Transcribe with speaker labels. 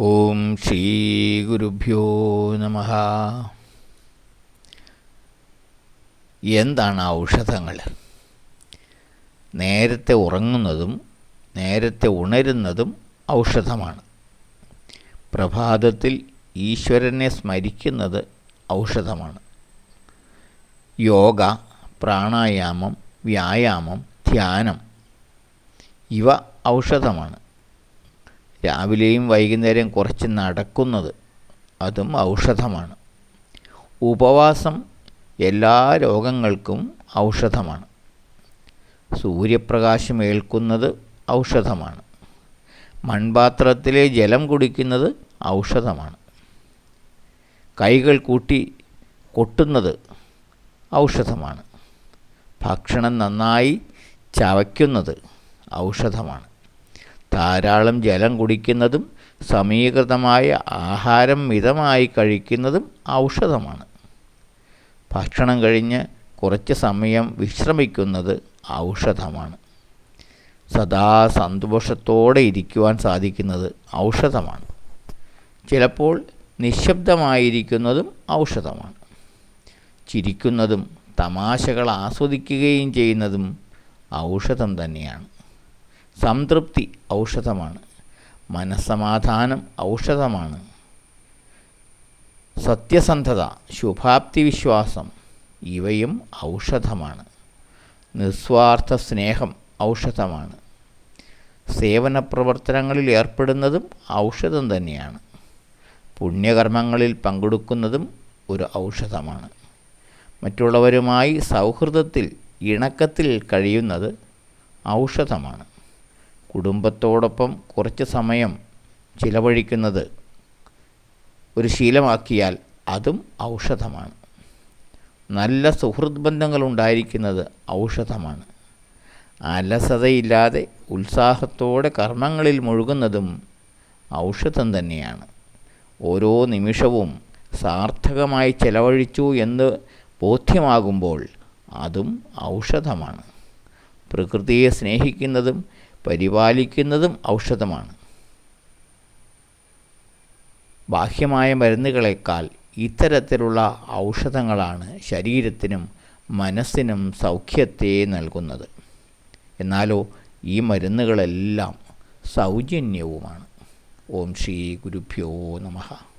Speaker 1: ഓം ശ്രീ ഗുരുഭ്യോ നമ. എന്താണ് ഔഷധങ്ങൾ? നേരത്തെ ഉറങ്ങുന്നതും നേരത്തെ ഉണരുന്നതും ഔഷധമാണ്. പ്രഭാതത്തിൽ ഈശ്വരനെ സ്മരിക്കുന്നത് ഔഷധമാണ്. യോഗ പ്രാണായാമം വ്യായാമം ധ്യാനം ഇവ ഔഷധമാണ്. രാവിലെയും വൈകുന്നേരം കുറച്ച് നടക്കുന്നത് അതും ഔഷധമാണ്. ഉപവാസം എല്ലാ രോഗങ്ങൾക്കും ഔഷധമാണ്. സൂര്യപ്രകാശം ഏൽക്കുന്നത് ഔഷധമാണ്. മൺപാത്രത്തിലെ ജലം കുടിക്കുന്നത് ഔഷധമാണ്. കൈകൾ കൂട്ടി കൊട്ടുന്നത് ഔഷധമാണ്. ഭക്ഷണം നന്നായി ചവയ്ക്കുന്നത് ഔഷധമാണ്. ധാരാളം ജലം കുടിക്കുന്നതും സമീകൃതമായ ആഹാരം മിതമായി കഴിക്കുന്നതും ഔഷധമാണ്. ഭക്ഷണം കഴിഞ്ഞ് കുറച്ച് സമയം വിശ്രമിക്കുന്നത് ഔഷധമാണ്. സദാ സന്തോഷത്തോടെ ഇരിക്കുവാൻ സാധിക്കുന്നത് ഔഷധമാണ്. ചിലപ്പോൾ നിശബ്ദമായിരിക്കുന്നതും ഔഷധമാണ്. ചിരിക്കുന്നതും തമാശകൾ ആസ്വദിക്കുകയും ചെയ്യുന്നതും ഔഷധം തന്നെയാണ്. സംതൃപ്തി ഔഷധമാണ്. മനസ്സമാധാനം ഔഷധമാണ്. സത്യസന്ധത ശുഭാപ്തി വിശ്വാസം ഇവയും ഔഷധമാണ്. നിസ്വാർത്ഥ സ്നേഹം ഔഷധമാണ്. സേവന പ്രവർത്തനങ്ങളിൽ ഏർപ്പെടുന്നതും ഔഷധം തന്നെയാണ്. പുണ്യകർമ്മങ്ങളിൽ പങ്കെടുക്കുന്നതും ഒരു ഔഷധമാണ്. മറ്റുള്ളവരുമായി സൗഹൃദത്തിൽ ഇണക്കത്തിൽ കഴിയുന്നത് ഔഷധമാണ്. കുടുംബത്തോടൊപ്പം കുറച്ച് സമയം ചിലവഴിക്കുന്നത് ഒരു ശീലമാക്കിയാൽ അതും ഔഷധമാണ്. നല്ല സുഹൃത് ബന്ധങ്ങൾ ഉണ്ടായിരിക്കുന്നത് ഔഷധമാണ്. അലസതയില്ലാതെ ഉത്സാഹത്തോടെ കർമ്മങ്ങളിൽ മുഴുകുന്നതും ഔഷധം തന്നെയാണ്. ഓരോ നിമിഷവും സാർത്ഥകമായി ചെലവഴിച്ചു എന്ന് ബോധ്യമാകുമ്പോൾ അതും ഔഷധമാണ്. പ്രകൃതിയെ സ്നേഹിക്കുന്നതും പരിപാലിക്കുന്നതും ഔഷധമാണ്. ബാഹ്യമായ മരുന്നുകളേക്കാൾ ഇത്തരത്തിലുള്ള ഔഷധങ്ങളാണ് ശരീരത്തിനും മനസ്സിനും സൗഖ്യത്തെ നൽകുന്നത്. എന്നാലോ ഈ മരുന്നുകളെല്ലാം സൗജന്യവുമാണ്. ഓം ശ്രീ ഗുരുഭ്യോ നമഃ.